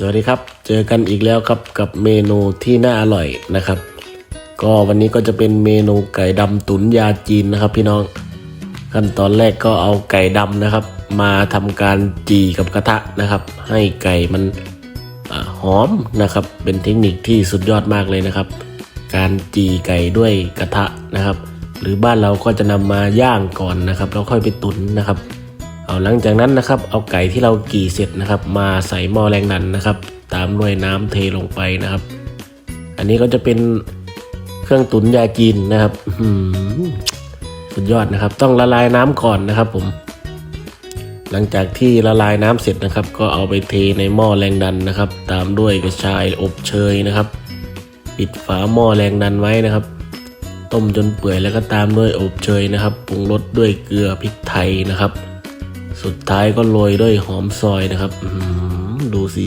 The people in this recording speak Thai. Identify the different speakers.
Speaker 1: สวัสดีครับ เจอกันอีกแล้วครับกับเมนูที่น่าอร่อยนะครับ ก็วันนี้ก็จะเป็นเมนูไก่ดำตุ๋นยาจีนนะครับ พี่น้องขั้นตอนแรกก็เอาไก่ดำนะครับ มาทำการจีกับกระทะนะครับ ให้ไก่มันอหอมนะครับ เป็นเทคนิคที่สุดยอดมากเลยนะครับ การจีไก่ด้วยกระทะนะครับ หรือบ้านเราก็จะนำมาย่างก่อนนะครับแล้วค่อยไปตุ๋นนะครับ เอาหลังจากนั้นนะครับเอาไก่ที่เรากี่เสร็จนะครับ มาใส่หม้อแรงดันนะครับ ตามด้วยน้ำเทลงไปนะครับ อันนี้ก็จะเป็นเครื่องตุ๋นยาจีนนะครับสุดยอดนะครับ ต้องละลายน้ำก่อนนะครับ ผม หลังจากที่ละลายน้ำเสร็จนะครับ ก็เอาไปเทในหม้อแรงดันนะครับ ตามด้วยกระชายอบเชยนะครับ ปิดฝาหม้อแรงดันไว้นะครับต้มจนเปื่อยแล้วก็ตามด้วยอบเชยนะครับปรุงรสด้วยเกลือพริกไทยนะครับ สุดท้ายก็โรยด้วยหอมซอยนะครับดูสิ